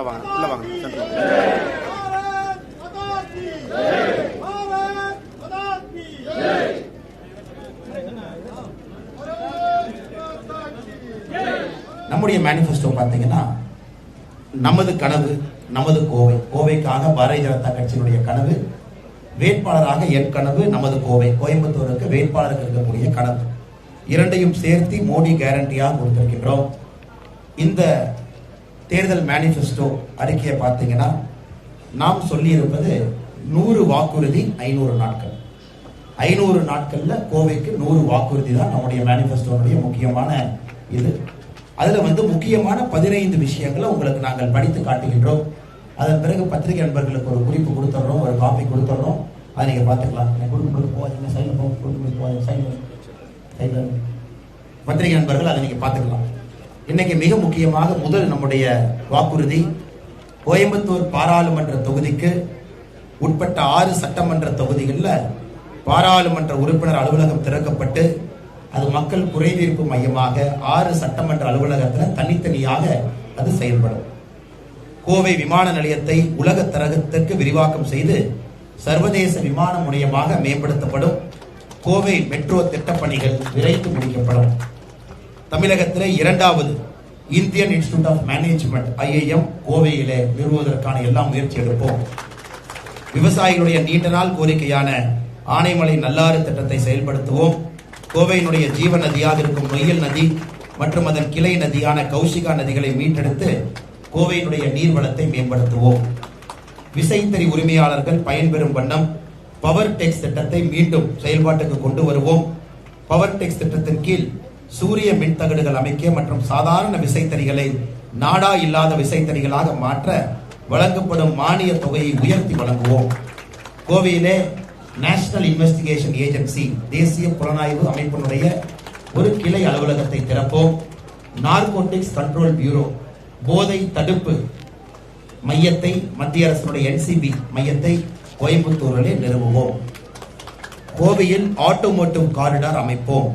உள்ள வாங்க உள்ள வாங்க நம்முடைய மேனிஃபெஸ்டோ பார்த்தீங்கன்னா நமது கனவு நமது கோவை. கோவைக்காக பாரதிய ஜனதா கட்சியினுடைய கனவு வேட்பாளராக என் கனவு நமது கோவை. கோயம்புத்தூருக்கு வேட்பாளருக்கு இருக்கக்கூடிய கனவு. இரண்டையும் சேர்த்து மோடி கேரண்டியாக கொடுத்திருக்கின்றோம். இந்த தேர்தல் மேனிஃபெஸ்டோ அறிக்கையை பார்த்தீங்கன்னா நாம் சொல்லியிருப்பது நூறு வாக்குறுதி ஐநூறு நாட்கள். ஐநூறு நாட்களில் கோவைக்கு நூறு வாக்குறுதி தான் நம்முடைய மேனிஃபெஸ்டோனுடைய முக்கியமான இது. அதில் வந்து முக்கியமான பதினைந்து விஷயங்களை உங்களுக்கு நாங்கள் படித்து காட்டுகின்றோம். அதன் பிறகு பத்திரிகை நண்பர்களுக்கு ஒரு குறிப்பு கொடுத்துட்றோம் ஒரு காப்பி கொடுத்துட்றோம் அதை நீங்கள் பார்த்துக்கலாம். எனக்கு கொடுக்க கொடுக்க போகாதீங்க. சைடில் போக கொடுக்க போகாதீங்க. சைடில் சைடில் பத்திரிகை நண்பர்கள் அதை நீங்கள் பார்த்துக்கலாம். இன்னைக்கு மிக முக்கியமாக முதல் நம்முடைய வாக்குறுதி கோயம்புத்தூர் பாராளுமன்ற தொகுதிக்கு உட்பட்ட ஆறு சட்டமன்ற தொகுதிகளில் பாராளுமன்ற உறுப்பினர் அலுவலகம் திறக்கப்பட்டு அது மக்கள் குறைதீர்ப்பு மையமாக ஆறு சட்டமன்ற அலுவலகத்தில் தனித்தனியாக அது செயல்படும். கோவை விமான நிலையத்தை உலக தரகத்திற்கு விரிவாக்கம் செய்து சர்வதேச விமான முனையமாக மேம்படுத்தப்படும். கோவை மெட்ரோ திட்டப்பணிகள் விரைந்து முடிக்கப்படும். தமிழகத்திலே இரண்டாவது Indian Institute of Management IIM கோவையிலே நிறுவுவதற்கான எல்லா முயற்சி எடுப்போம். விவசாயிகளுடைய நீண்ட நாள் கோரிக்கையான ஆனைமலை நல்லாறு திட்டத்தை செயல்படுத்துவோம். கோவையினுடைய ஜீவ நதியாக இருக்கும் நொய்யல் நதி மற்றும் அதன் கிளை நதியான கௌஷிகா நதிகளை மீட்டெடுத்து கோவையினுடைய நீர்வளத்தை மேம்படுத்துவோம். விசைத்தறி உரிமையாளர்கள் பயன்பெறும் வண்ணம் பவர் டெக்ஸ் திட்டத்தை மீண்டும் செயல்பாட்டுக்கு கொண்டு வருவோம். பவர் டெக்ஸ் திட்டத்தின் கீழ் சூரிய மின்தகடுகள் அமைக்க மற்றும் சாதாரண விசைத்தறிகளை நாடா இல்லாத விசைத்தறிகளாக மாற்ற வழங்கப்படும் மானிய தொகையை உயர்த்தி வழங்குவோம். கோவையிலே நேஷனல் இன்வெஸ்டிகேஷன் ஏஜென்சி தேசிய புலனாய்வு அமைப்பினுடைய ஒரு கிளை அலுவலகத்தை திறப்போம். நார்கோட்டிக்ஸ் கண்ட்ரோல் பியூரோ போதை தடுப்பு மையத்தை மத்திய அரசினுடைய என்சிபி மையத்தை கோயம்புத்தூரிலே நிறுவுவோம். கோவையில் ஆட்டோமோட்டிவ் காரிடார் அமைப்போம்.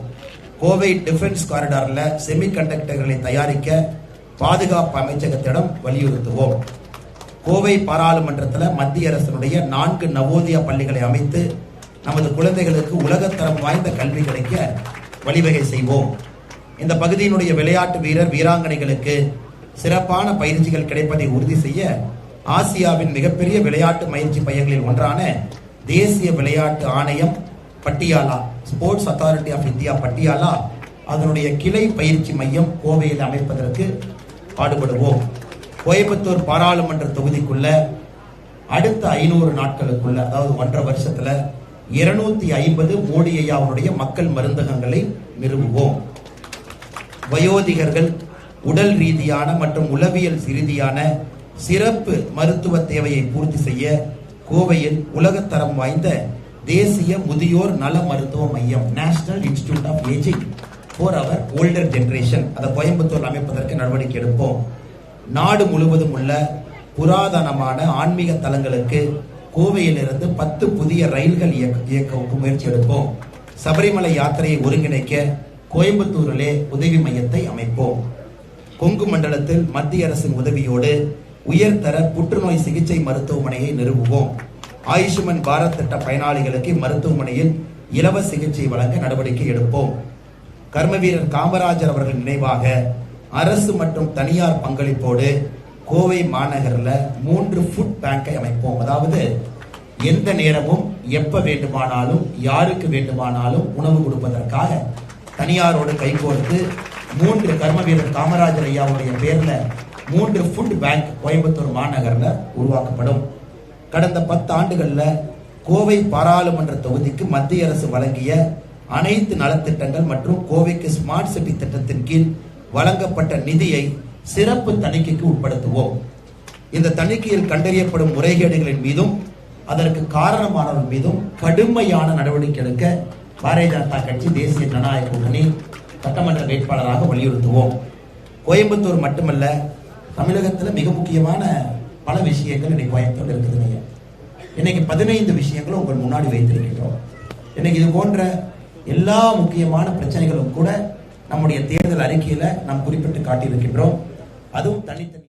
கோவை டிஃபென்ஸ் காரிடாரில் செமி கண்டக்டர்களை தயாரிக்க பாதுகாப்பு அமைச்சகத்திடம் வலியுறுத்துவோம். கோவை பாராளுமன்றத்தில் மத்திய அரசினுடைய நான்கு நவோதயா பள்ளிகளை அமைத்து நமது குழந்தைகளுக்கு உலகத்தரம் வாய்ந்த கல்வி கிடைக்க வழிவகை செய்வோம். இந்த பகுதியினுடைய விளையாட்டு வீரர் வீராங்கனைகளுக்கு சிறப்பான பயிற்சிகள் கிடைப்பதை உறுதி செய்ய ஆசியாவின் மிகப்பெரிய விளையாட்டு பயிற்சி மையங்களில் ஒன்றான தேசிய விளையாட்டு ஆணையம் Patiala sports authority of India Patiala அதனுடைய கிளை பயிற்சி மையம் கோவையில் அமைப்பதற்கு பாடுபடுவோம். கோயம்புத்தூர் பாராளுமன்ற தொகுதிக்குள்ள அடுத்த ஐநூறு நாட்களுக்குள்ள அதாவது ஒன்றரை வருஷத்துல இருநூத்தி ஐம்பது மோடி ஐயாவுடைய மக்கள் மருந்தகங்களை நிறுவுவோம். வயோதிகர்கள் உடல் ரீதியான மற்றும் உளவியல் ரீதியான சிறப்பு மருத்துவ தேவையை பூர்த்தி செய்ய கோவையில் உலகத்தரம் வாய்ந்த தேசிய முதியோர் நல மருத்துவ மையம் National Institute of Ageing for our older generation அதை கோயம்புத்தூர் அமைப்பதற்கு நடவடிக்கை எடுப்போம். நாடு முழுவதும் உள்ள புராதனமான ஆன்மீக தலங்களுக்கு கோவையிலிருந்து பத்து புதிய ரயில்கள் இயக்க இயக்க முயற்சி எடுப்போம். சபரிமலை யாத்திரையை ஒருங்கிணைக்க கோயம்புத்தூரிலே உதவி மையத்தை அமைப்போம். கொங்கு மண்டலத்தில் மத்திய அரசின் உதவியோடு உயர்தர புற்றுநோய் சிகிச்சை மருத்துவமனையை நிறுவுவோம். ஆயுஷ்மன் பாரத் திட்ட பயனாளிகளுக்கு மருத்துவமனையில் இலவச சிகிச்சை வழங்க நடவடிக்கை எடுப்போம். கர்மவீரர் காமராஜர் அவர்கள் நினைவாக அரசு மற்றும் தனியார் பங்களிப்போடு கோவை மாநகரில் மூன்று ஃபுட் பேங்கை அமைப்போம். அதாவது எந்த நேரமும் எப்ப வேண்டுமானாலும் யாருக்கு வேண்டுமானாலும் உணவு கொடுப்பதற்காக தனியாரோடு கைகோர்த்து மூன்று கர்மவீரர் காமராஜர் ஐயாவுடைய பேர்ல மூன்று ஃபுட் பேங்க் கோயம்புத்தூர் மாநகரில் உருவாக்கப்படும். கடந்த பத்து ஆண்டுகள்ல கோவை பாராளுமன்ற தொகுதிக்கு மத்திய அரசு வழங்கிய அனைத்து நலத்திட்டங்கள் மற்றும் கோவைக்கு ஸ்மார்ட் சிட்டி திட்டத்தின் கீழ் வழங்கப்பட்ட நிதியை சிறப்பு தணிக்கைக்கு உட்படுத்துவோம். இந்த தணிக்கையில் கண்டறியப்படும் முறைகேடுகளின் மீதும் அதற்கு காரணமானவர்கள் மீதும் கடுமையான நடவடிக்கை எடுக்க பாரதிய ஜனதா கட்சி தேசிய ஜனநாயக கூட்டணி சட்டமன்ற வேட்பாளராக வலியுறுத்துவோம். கோயம்புத்தூர் மட்டுமல்ல தமிழகத்தில் மிக முக்கியமான பல விஷயங்கள் இன்னைக்கு கோயம்புத்தூர் இருக்குதுங்க இன்னைக்கு பதினைந்து விஷயங்களும் உங்கள் முன்னாடி வைத்திருக்கின்றோம். இன்னைக்கு இது போன்ற எல்லா முக்கியமான பிரச்சனைகளும் கூட நம்முடைய தேர்தல் அறிக்கையில நாம் குறிப்பிட்டு காட்டியிருக்கின்றோம். அதுவும் தனித்தனி